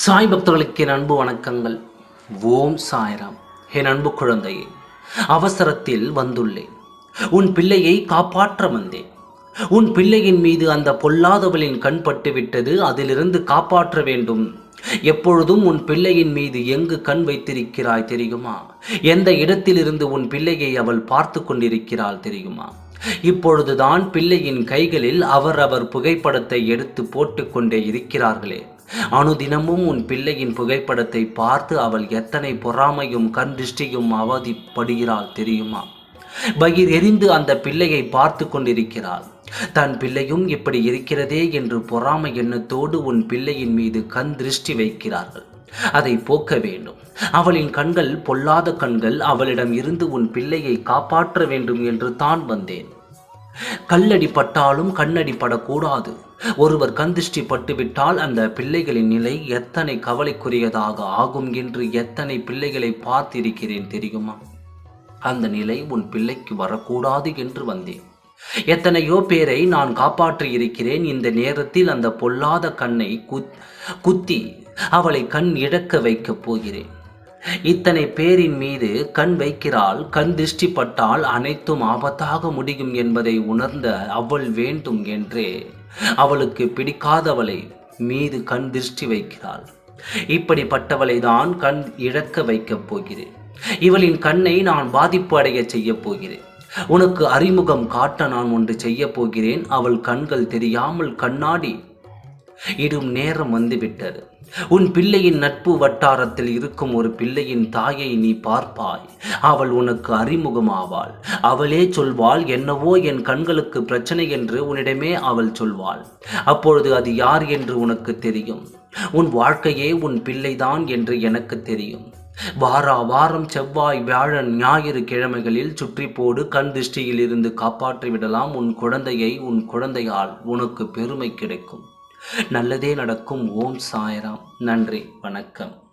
சாய் பக்தர்களுக்கு என் அன்பு வணக்கங்கள். ஓம் சாய்ராம். என் அன்பு குழந்தையே அவசரத்தில் வந்துள்ளேன். உன் பிள்ளையை காப்பாற்ற வந்தேன். உன் பிள்ளையின் மீது அந்த பொல்லாதவளின் கண் பட்டுவிட்டது அதிலிருந்து காப்பாற்ற வேண்டும். எப்பொழுதும் உன் பிள்ளையின் மீது எங்கு கண் வைத்திருக்கிறாய் தெரியுமா? எந்த இடத்திலிருந்து உன் பிள்ளையை அவள் பார்த்து கொண்டிருக்கிறாள் தெரியுமா? இப்பொழுதுதான் பிள்ளையின் கைகளில் அவரவர் புகைப்படத்தை எடுத்து போட்டுக்கொண்டே இருக்கிறார்களே. அனுதினமும் உன் பிள்ளையின் புகைப்படத்தை பார்த்து அவள் எத்தனை பொறாமையும் கண் திருஷ்டியும் அவதிப்படுகிறாள் தெரியுமா? பகிர் எரிந்து அந்த பிள்ளையை பார்த்து கொண்டிருக்கிறாள். தன் பிள்ளையும் இப்படி இருக்கிறதே என்று பொறாமை எண்ணத்தோடு உன் பிள்ளையின் மீது கண் திருஷ்டி வைக்கிறார்கள். அதை போக்க வேண்டும். அவளின் கண்கள் பொல்லாத கண்கள் அவளிடம் இருந்து உன் பிள்ளையை காப்பாற்ற வேண்டும் என்று தான் வந்தேன். கல்லடி பட்டாலும் கண்ணடி படக்கூடாது ஒருவர் கந்திஷ்டி பட்டுவிட்டால் அந்த பிள்ளைகளின் நிலை எத்தனை கவலைக்குரியதாக ஆகும் என்று எத்தனை பிள்ளைகளை பார்த்திருக்கிறேன் தெரியுமா? அந்த நிலை உன் பிள்ளைக்கு வரக்கூடாது என்று வந்தேன். எத்தனையோ பேரை நான் காப்பாற்றி இருக்கிறேன் இந்த நேரத்தில் அந்த பொல்லாத கண்ணை குத்தி அவளை கண் இழக்க வைக்கப் போகிறேன். இத்தனை பேரின் மீது கண் வைக்கிறாள் கண் திருஷ்டிப்பட்டால் அனைத்தும் ஆபத்தாக முடியும் என்பதை உணர்ந்த அவள் வேண்டும் என்றே. அவளுக்கு பிடிக்காதவளை மீது கண் திருஷ்டி வைக்கிறாள். இப்படிப்பட்டவளை தான் கண் இழக்க வைக்கப் போகிறேன். இவளின் கண்ணை நான் பாதிப்பு அடைய செய்யப் போகிறேன். உனக்கு அறிமுகம் காட்ட நான் ஒன்று செய்யப் போகிறேன். அவள் கண்கள் தெரியாமல் கண்ணாடி இடும் நேரம் வந்துவிட்டது. உன் பிள்ளையின் நட்பு வட்டாரத்தில் இருக்கும் ஒரு பிள்ளையின் தாயை நீ பார்ப்பாய். அவள் உனக்கு அறிமுகமாவாள். அவளே சொல்வாள் என்னவோ என் கண்களுக்கு பிரச்சனை என்று உன்னிடமே அவள் சொல்வாள். அப்பொழுது அது யார் என்று உனக்கு தெரியும். உன் வாழ்க்கையே உன் பிள்ளைதான் என்று எனக்கு தெரியும். வாரா வாரம் செவ்வாய் வியாழன் ஞாயிறு கிழமைகளில் சுற்றி போடு கண் திருஷ்டியில் இருந்து காப்பாற்றி விடலாம் உன் குழந்தையை உன் குழந்தையால் உனக்கு பெருமை கிடைக்கும். நல்லதே நடக்கும். ஓம் சாயராம். நன்றி. வணக்கம்.